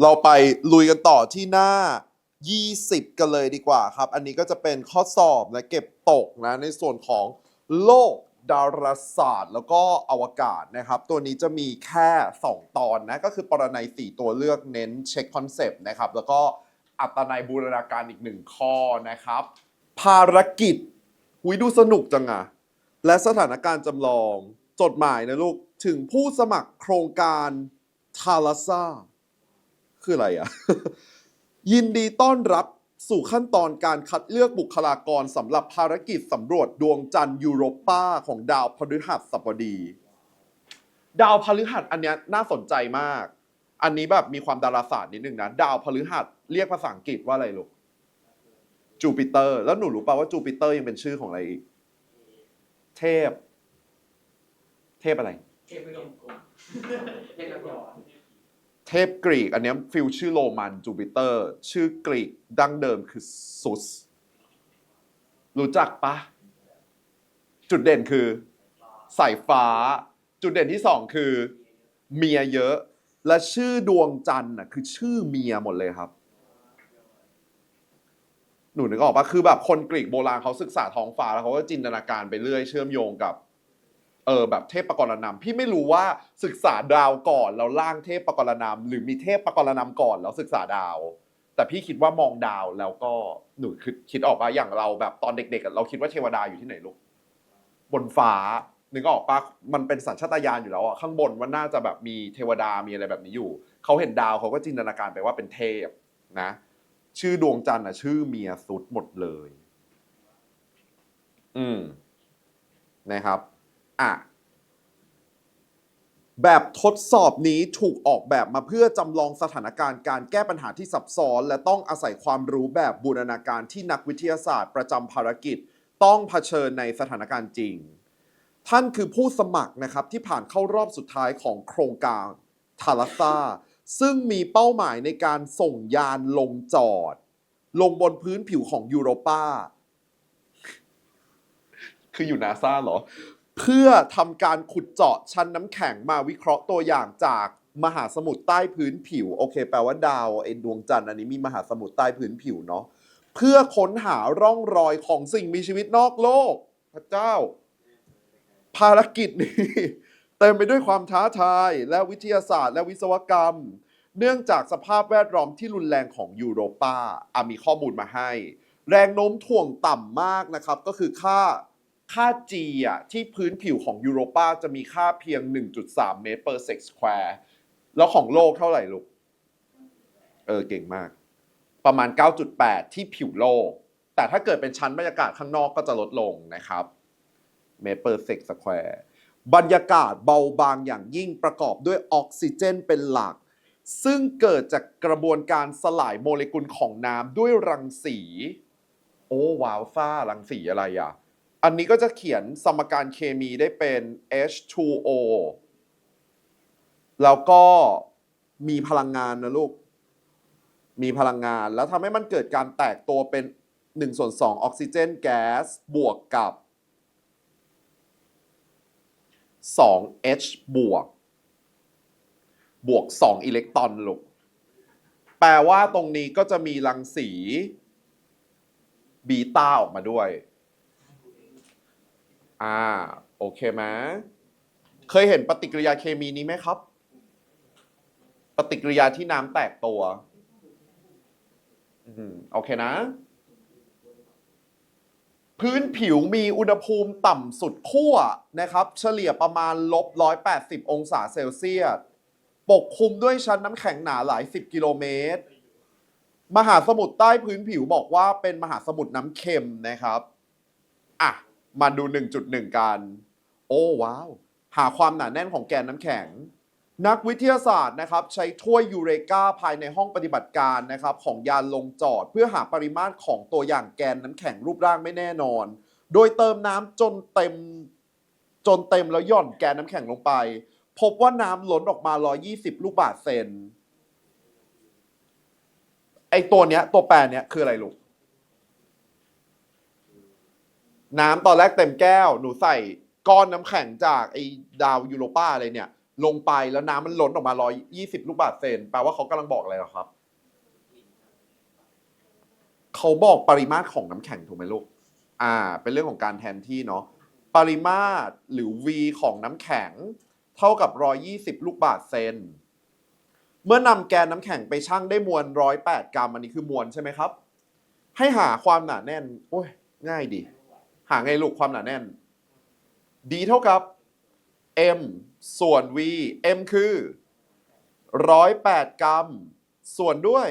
เราไปลุยกันต่อที่หน้า 20 กันเลยดีกว่าครับ อันนี้ก็จะเป็นข้อสอบและเก็บตกนะ ในส่วนของโลกดาราศาสตร์ แล้วก็อวกาศนะครับ ตัวนี้จะมีแค่ 2 ตอนนะ ก็คือปรนัย 4 ตัวเลือกเน้นเช็คคอนเซปต์นะครับ แล้วก็อัตนัยบูรณาการอีกหนึ่งข้อนะครับ ภารกิจหุยดูสนุกจังอะและสถานการณ์จำลองจดหมายนะลูก ถึงผู้สมัครโครงการทาลาซา คืออะไรอะยินดีต้อนรับสู่ขั้นตอนการคัดเลือกบุคลากรสำหรับภารกิจสำรวจดวงจันทร์ยูโรปาของดาวพฤหัสบดี ดาวพฤหัสอันเนี้ยน่าสนใจมาก อันนี้แบบมีความดาราศาสตร์นิดนึงนะ ดาวพฤหัสเรียกภาษาอังกฤษว่าอะไรลูกจูปิเตอร์ แล้วหนูรู้ป่าว่าจูปิเตอร์ยังเป็นชื่อของอะไรอีก เทพ เทพอะไร เทพยมกลมเทพยม เทพกรีก อันนี้ฟิลชื่อโรมันจูปิเตอร์ ชื่อกรีกดั้งเดิมคือซุสรู้จักปะ จุดเด่นคือสายฟ้า จุดเด่นที่สองคือ เมียเยอะ และชื่อดวงจันทร์น่ะคือชื่อเมียหมดเลยครับ หนูนึกออกปะคือแบบคนกรีกโบราณเขาศึกษาท้องฟ้าแล้วเขาก็จินตนาการไปเรื่อยเชื่อมโยงกับ เออแบบเทพปกรณำพี่ไม่รู้ว่าศึกษาดาวก่อนแล้วร่างเทพปกรณำหรือมีเทพปกรณำก่อนแล้วศึกษาดาว แต่พี่คิดว่ามองดาวแล้วก็หนูคิดคิดออกปะอย่างเราแบบตอนเด็กๆอะเราคิดว่าเทวดาอยู่ที่ไหนลูกบนฟ้านึกออกปะมันเป็นสัญชาตญาณอยู่แล้วอะข้างบนว่าน่าจะแบบมีเทวดามีอะไรแบบนี้อยู่เขาเห็นดาวเขาก็จินตนาการไปว่าเป็นเทพนะ ชื่อดวงจันทร์อะชื่อเมียสุดหมดเลย อืมนะครับ อะ แบบทดสอบนี้ถูกออกแบบมาเพื่อจำลองสถานการณ์การแก้ปัญหาที่ซับซ้อน และต้องอาศัยความรู้แบบบูรณาการที่นักวิทยาศาสตร์ประจำภารกิจ ต้องเผชิญในสถานการณ์จริง ท่านคือผู้สมัครนะครับที่ผ่านเข้ารอบสุดท้ายของโครงการทาราซาซึ่งมีเป้าหมายในการส่งยานลงจอด ลงบนพื้นผิวของยูโรปาคืออยู่นาซาเหรอ เพื่อทำการขุดเจาะชั้นน้ำแข็งมาวิเคราะห์ตัวอย่างจากมหาสมุทรใต้พื้นผิว โอเค แปลว่าดาวไอ้ดวงจันทร์อันนี้มีมหาสมุทรใต้พื้นผิวเนาะเพื่อค้นหาร่องรอยของสิ่งมีชีวิตนอกโลก พระเจ้า ภารกิจนี้เต็มไปด้วยความท้าทาย และวิทยาศาสตร์ และวิศวกรรม เนื่องจากสภาพแวดล้อมที่รุนแรงของยูโรปาอะมีข้อมูลมาให้ แรงโน้มถ่วงต่ำมากนะครับ ก็คือค่า ค่า G อะที่พื้นผิวของยูโรปาจะมีค่าเพียง 1.3 เมตร per sec square แล้วของโลกเท่าไหร่ลูก เออเก่งมาก ประมาณ 9.8 ที่ผิวโลก แต่ถ้าเกิดเป็นชั้นบรรยากาศข้างนอกก็จะลดลงนะครับเมตร per sec square บรรยากาศเบาบางอย่างยิ่งประกอบด้วยออกซิเจนเป็นหลัก ซึ่งเกิดจากกระบวนการสลายโมเลกุลของน้ำด้วยรังสี โอ้ว้าวซ่ารังสีอะไรอะ อันนี้ก็จะเขียนสมการเคมีได้เป็น H2O แล้วก็มีพลังงานนะลูก มีพลังงานแล้วทำให้มันเกิดการแตกตัวเป็น1ส่วน2ออกซิเจนแก๊สบวกกับ 2H บวก บวก 2 อิเล็กตรอนลูก แปลว่าตรงนี้ก็จะมีรังสีบีต้าออกมาด้วย อ่า โอเคไหมเคยเห็นปฏิกิริยาเคมีนี้ไหมครับ ปฏิกิริยาที่น้ำแตกตัวอืมโอเคนะ พื้นผิวมีอุณหภูมิต่ำสุดขั้วนะครับ เฉลี่ยประมาณลบ180 องศาเซลเซียสปกคลุมด้วยชั้นน้ำแข็งหนาหลายสิบกิโลเมตร มหาสมุทรใต้พื้นผิวบอกว่าเป็นมหาสมุทรน้ำเค็มนะครับ มาดู 1.1 กัน โอ้ว้าว หาความหนาแน่นของแกนน้ำแข็ง นักวิทยาศาสตร์นะครับใช้ถ้วยยูเรกาภายในห้องปฏิบัติการนะครับของยานลงจอด เพื่อหาปริมาตรของตัวอย่างแกนน้ำแข็งรูปร่างไม่แน่นอน โดยเติมน้ำจนเต็มจนเต็มแล้วหย่อนแกนน้ำแข็งลงไป พบว่าน้ำล้นออกมา 120 ลูกบาศก์เซนไอตัวเนี้ยตัวแปรเนี้ยคืออะไรลูก น้ำตอนแรกเต็มแก้ว หนูใส่ก้อนน้ำแข็งจากไอ้ดาวยูโรป้าอะไรเนี่ย ลงไปแล้วน้ำมันล้นออกมา 120 ลูกบาศก์เซนแปลว่าเขากำลังบอกอะไรหรอครับ เขาบอกปริมาตรของน้ำแข็งถูกไหมลูก อ่า เป็นเรื่องของการแทนที่เนาะ ปริมาตรหรือ V ของน้ำแข็ง เท่ากับ 120 ลูกบาศก์เซน เมื่อนำแกนน้ำแข็งไปชั่งได้มวล 108 กรัม อันนี้คือมวลใช่ไหมครับ ให้หาความหนาแน่น โอ้ย ง่ายดี หาไงลูกความหนาแน่น D เท่ากับ M ส่วน V M คือ 108 กรัม ส่วนด้วย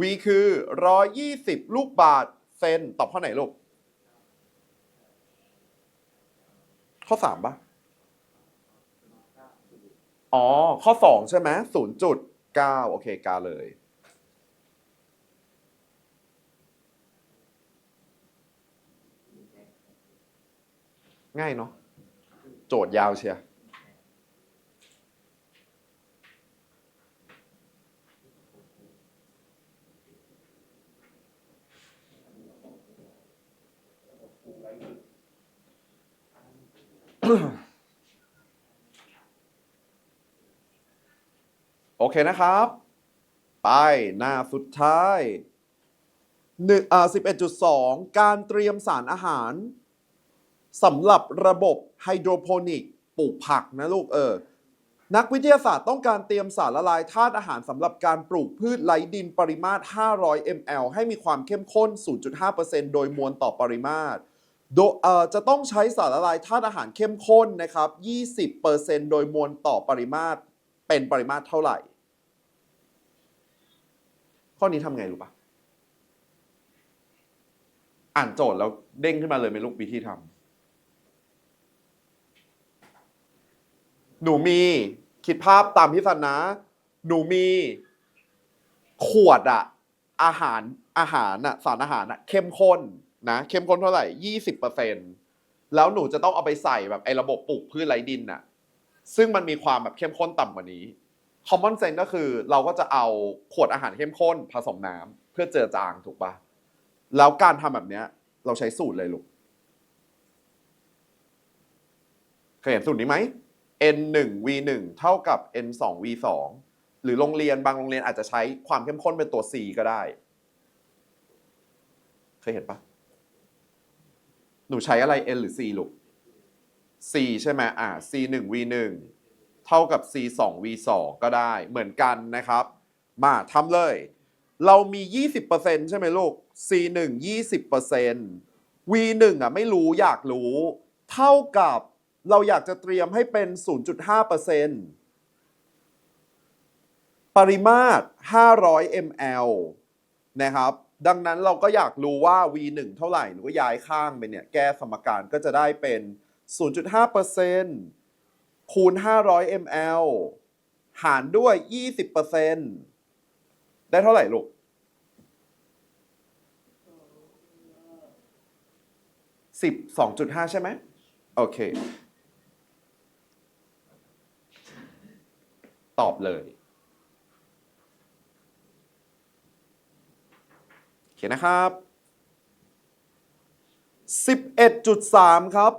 V คือ 120 ลูกบาศก์เซนตอบข้อไหนลูก ข้อ 3ปะอ๋อ ข้อ 2 ใช่ไหม0.9 โอเค กาเลย ง่ายเนาะโจทย์ยาวเชียร์โอเคนะครับ ไปหน้าสุดท้ายหนึ่งอ่าสิบเอ็ดจุดสองการเตรียมสารอาหาร สำหรับระบบไฮโดรโปนิกปลูกผักนะลูกเออ นักวิทยาศาสตร์ต้องการเตรียมสารละลายธาตุอาหารสำหรับการปลูกพืชไร้ดินปริมาตร 500 ml ให้มีความเข้มข้น 0.5%โดยมวลต่อปริมาตรโดเอ่อจะต้องใช้สารละลายธาตุอาหารเข้มข้นนะครับ 20%โดยมวลต่อปริมาตร เป็นปริมาตรเท่าไหร่ ข้อนี้ทำไงรู้ปะอ่านโจทย์แล้วเด้งขึ้นมาเลยเป็นลูกวิธีทำ หนูมีคิดภาพตามพี่สันนะ หนูมีขวดอะอาหารอาหารอะสารอาหารอะเข้มข้นนะ เข้มข้นเท่าไหร่ยี่สิบเปอร์เซ็นแล้วหนูจะต้องเอาไปใส่แบบไอ้ระบบปลูกพืชไร้ดินอะซึ่งมันมีความแบบเข้มข้นต่ำกว่านี้ common sense ก็คือเราก็จะเอาขวดอาหารเข้มข้นผสมน้ำเพื่อเจือจางถูกปะแล้วการทำแบบเนี้ย เราใช้สูตรเลยลูกเคยเห็นสูตรนี้ไหม n 1 v 1เท่ากับ n 2 v 2หรือโรงเรียนบางโรงเรียนอาจจะใช้ความเข้มข้นเป็นตัว c ก็ได้ เคยเห็นปะหนูใช้อะไร n หรือ c ลูก c ใช่ไหมอ่า c 1 v 1เท่ากับ c 2 v 2ก็ได้เหมือนกันนะครับ มาทำเลย เรามี 20%ใช่ไหมลูก c 1 20% v 1อะไม่รู้อยากรู้ เท่ากับ เราอยากจะเตรียมให้เป็น 0.5%ปริมาตร 500 ml นะครับ ดังนั้นเราก็อยากรู้ว่า v 1 เท่าไหร่หนูก็ย้ายข้างไปเนี่ย แก้สมการก็จะได้เป็น 0.5%คูณ 500 ml หารด้วย 20%ได้เท่าไหร่ลูกสิบสองจุดห้าใช่ไหมโอเค ตอบเลยโอเคนะครับ 11.3 ครับ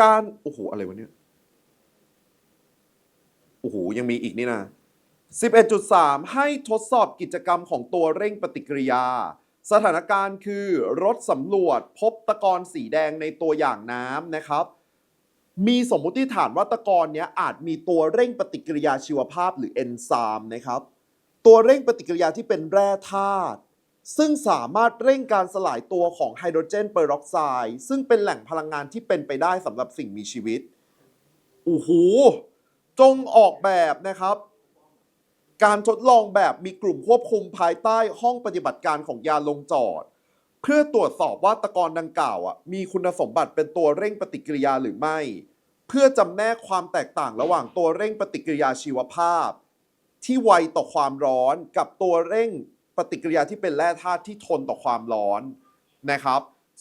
การ โอ้โห อะไรวะเนี่ย โอ้โห ยังมีอีกนี่นะ 11.3 ให้ทดสอบกิจกรรมของตัวเร่งปฏิกิริยา สถานการณ์คือรถสำรวจพบตะกอนสีแดงในตัวอย่างน้ำนะครับ มีสมมุติฐานว่าตะกอนเนี้ยอาจมีตัวเร่งปฏิกิริยาชีวภาพหรือเอนไซม์นะครับ ตัวเร่งปฏิกิริยาที่เป็นแร่ธาตุซึ่งสามารถเร่งการสลายตัวของไฮโดรเจนเปอร์ออกไซด์ซึ่งเป็นแหล่งพลังงานที่เป็นไปได้สำหรับสิ่งมีชีวิตโอ้โหจงออกแบบนะครับ การทดลองแบบมีกลุ่มควบคุมภายใต้ห้องปฏิบัติการของยาลงจอด เพื่อตรวจสอบว่าตะกอนดังกล่าวอะมีคุณสมบัติเป็นตัวเร่งปฏิกิริยาหรือไม่ เพื่อจำแนกความแตกต่างระหว่างตัวเร่งปฏิกิริยาชีวภาพ ที่ไวต่อความร้อนกับตัวเร่งปฏิกิริยาที่เป็นแร่ธาตุที่ทนต่อความร้อนนะครับ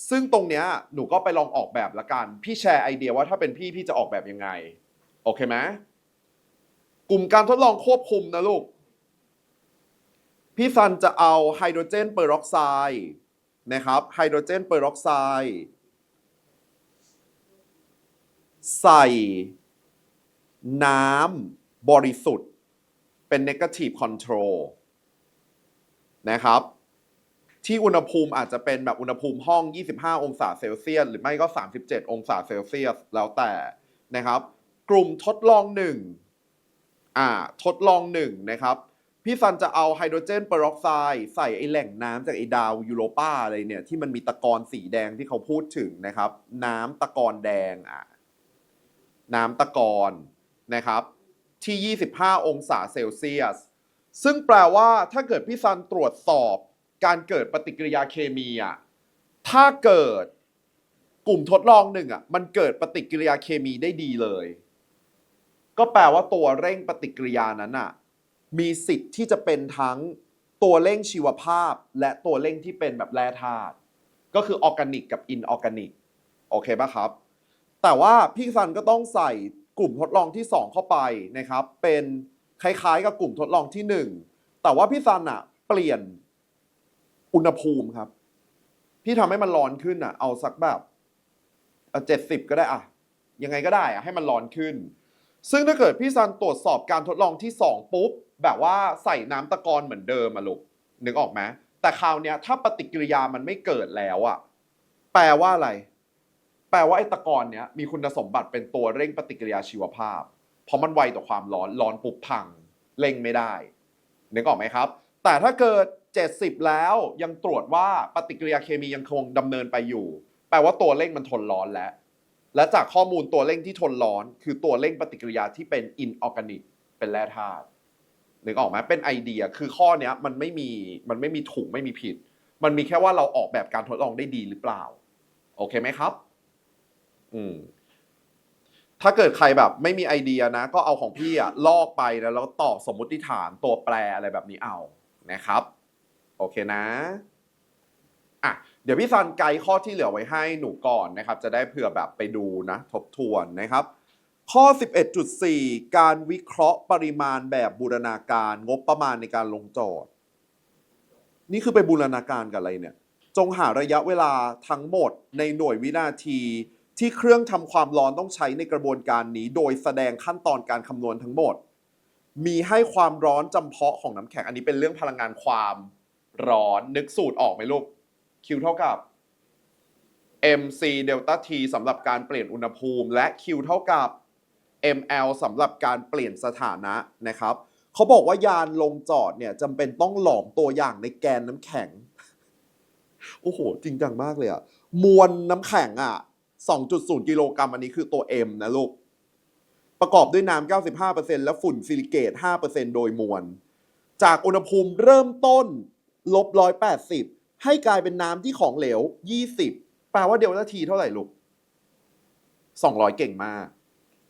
ซึ่งตรงเนี้ยหนูก็ไปลองออกแบบละกัน พี่แชร์ไอเดียว่าถ้าเป็นพี่พี่จะออกแบบยังไง โอเคไหมกลุ่มการทดลองควบคุมนะลูก พี่ซันจะเอาไฮโดรเจนเปอร์ออกไซด์ นะครับไฮโดรเจนเปอร์ออกไซด์ใส่น้ำบริสุทธิ์ เป็น negative control นะครับ ที่อุณหภูมิอาจจะเป็นแบบอุณหภูมิห้อง 25 องศาเซลเซียส หรือไม่ก็ 37 องศาเซลเซียส แล้วแต่นะครับ กลุ่มทดลองหนึ่งอ่าทดลองหนึ่งนะครับ พี่ซันจะเอาไฮโดรเจนเปอร์ออกไซด์ใส่ไอแหล่งน้ำจากไอดาวยูโรปาอะไรเนี่ยที่มันมีตะกอนสีแดงที่เขาพูดถึงนะครับ น้ำตะกอนแดงอะน้ำตะกอนนะครับ ที่ 25 องศาเซลเซียส ซึ่งแปลว่าถ้าเกิดพี่ซันตรวจสอบการเกิดปฏิกิริยาเคมีอะถ้าเกิดกลุ่มทดลองหนึ่งอะมันเกิดปฏิกิริยาเคมีได้ดีเลย ก็แปลว่าตัวเร่งปฏิกิริยานั้นอะ มีสิทธิ์ที่จะเป็นทั้งตัวเร่งชีวภาพ และตัวเร่งที่เป็นแบบแร่ธาตุก็คือออร์แกนิกกับอินออร์แกนิกโอเคปะครับ แต่ว่าพี่ซันก็ต้องใส่กลุ่มทดลองที่ 2 เข้าไปนะครับ เป็นคล้ายๆ กับกลุ่มทดลองที่ 1 แต่ว่าพี่ซันอะเปลี่ยนอุณหภูมิครับ พี่ทำให้มันร้อนขึ้นอะเอาสักแบบเจ็ดสิบก็ได้อะยังไงก็ได้อะให้มันร้อนขึ้น ซึ่งถ้าเกิดพี่ซันตรวจสอบการทดลองที่ 2 ปุ๊บ แบบว่าใส่น้ำตะกอนเหมือนเดิมอะลูกนึกออกไหมแต่คราวเนี้ยถ้าปฏิกิริยามันไม่เกิดแล้วอะแปลว่าอะไร แปลว่าไอ้ตะกอนเนี้ยมีคุณสมบัติเป็นตัวเร่งปฏิกิริยาชีวภาพ เพราะมันไวต่อความร้อนร้อนปุ๊บพังเร่งไม่ได้นึกออกไหมครับ แต่ถ้าเกิด 70 แล้วยังตรวจว่าปฏิกิริยาเคมียังคงดำเนินไปอยู่ แปลว่าตัวเร่งมันทนร้อนแล้ว และจากข้อมูลตัวเร่งที่ทนร้อน คือตัวเร่งปฏิกิริยาที่เป็นอินออร์แกนิกเป็นแร่ธาตุนึกออกไหมเป็นไอเดียคือข้อเนี้ยมันไม่มีมันไม่มีถูกไม่มีผิด มันมีแค่ว่าเราออกแบบการทดลองได้ดีหรือเปล่า โอเคไหมครับ อืมถ้าเกิดใครแบบไม่มีไอเดียนะ ก็เอาของพี่อะลอกไปแล้วแล้วต่อสมมุติฐานตัวแปรอะไรแบบนี้เอานะครับ โอเคนะอะ เดี๋ยวพี่ซันไกด์ข้อที่เหลือไว้ให้หนูก่อนนะครับ จะได้เผื่อแบบไปดูนะทบทวนนะครับ ข้อ 11.4 การวิเคราะห์ปริมาณแบบบูรณาการงบประมาณในการลงจทย์นี่คือไปบูรณาการกับอะไรเนี่ย จงหาระยะเวลาทั้งหมดในหน่วยวินาที ที่เครื่องทำความร้อนต้องใช้ในกระบวนการนี้ โดยแสดงขั้นตอนการคำนวณทั้งหมด มีให้ความร้อนจำเพาะของน้ำแข็งอันนี้เป็นเรื่องพลังงานความร้อนนึกสูตรออกไหมลูก Q เท่ากับ mc เดลต้า t สำหรับการเปลี่ยนอุณหภูมิ และ Q เท่ากับ ml สำหรับการเปลี่ยนสถานะนะครับเขาบอกว่ายานลงจอดเนี่ยจำเป็นต้องหลอมตัวอย่างในแกนน้ำแข็ง โอ้โห จริงจังมากเลยอะมวลน้ำแข็งอะ2.0 กิโลกรัมอันนี้คือตัว M นะลูก ประกอบด้วยน้ำ 95%และฝุ่นซิลิเกต 5%โดยมวล จากอุณหภูมิเริ่มต้นลบ180 ให้กลายเป็นน้ำที่ของเหลว 20 แปลว่าเดลต้าทีเท่าไหร่ลูก 200 เก่งมาก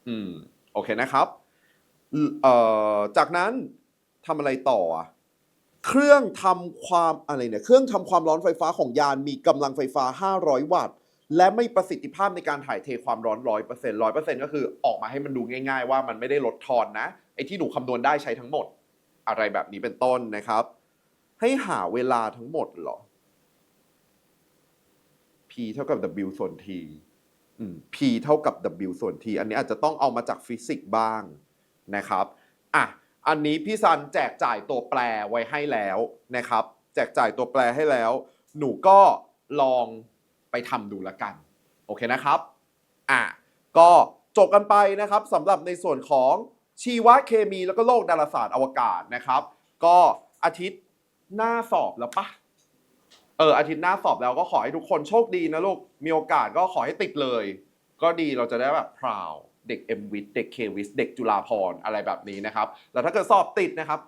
อืม โอเคนะครับเอ่อจากนั้นทำอะไรต่ออะเครื่องทำความอะไรเนี่ย เครื่องทำความร้อนไฟฟ้าของยานมีกำลังไฟฟ้า 500 วัตต์ และไม่ประสิทธิภาพในการถ่ายเทความร้อน 100% 100%ก็คือออกมาให้มันดูง่าย ๆ ว่ามันไม่ได้ลดทอนนะ ไอ้ที่หนูคำนวณได้ใช้ทั้งหมด อะไรแบบนี้เป็นต้นนะครับ ให้หาเวลาทั้งหมดเหรอ P เท่ากับ W ส่วน T อืม P เท่ากับ W ส่วน T อันนี้อาจจะต้องเอามาจากฟิสิกส์บ้างนะครับอะอันนี้พี่ซันแจกจ่ายตัวแปรไว้ให้แล้วนะครับ แจกจ่ายตัวแปรให้แล้ว หนูก็ลองไปทำดูละกัน โอเคนะครับอะก็จบกันไปนะครับสำหรับในส่วนของชีวเคมีแล้วก็โลกดาราศาสตร์อวกาศนะครับ ก็อาทิตย์หน้าสอบแล้วปะ เอออาทิตย์หน้าสอบแล้วก็ขอให้ทุกคนโชคดีนะลูก มีโอกาสก็ขอให้ติดเลย ก็ดีเราจะได้แบบพราวเด็ก m w i t เด็ก k w i t เด็กจุฬาภรอะไรแบบนี้นะครับ แล้วถ้าเกิดสอบติดนะครับ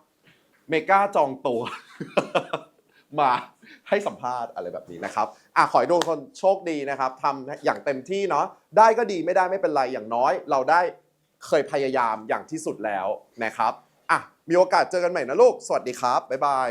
เมกาจองตัว มาให้สัมภาษณ์อะไรแบบนี้นะครับอะขอให้ทุกคนโชคดีนะครับทำอย่างเต็มที่เนาะได้ก็ดีไม่ได้ไม่เป็นไรอย่างน้อย เราได้เคยพยายามอย่างที่สุดแล้วนะครับอะมีโอกาสเจอกันใหม่นะลูก สวัสดีครับบ๊ายบาย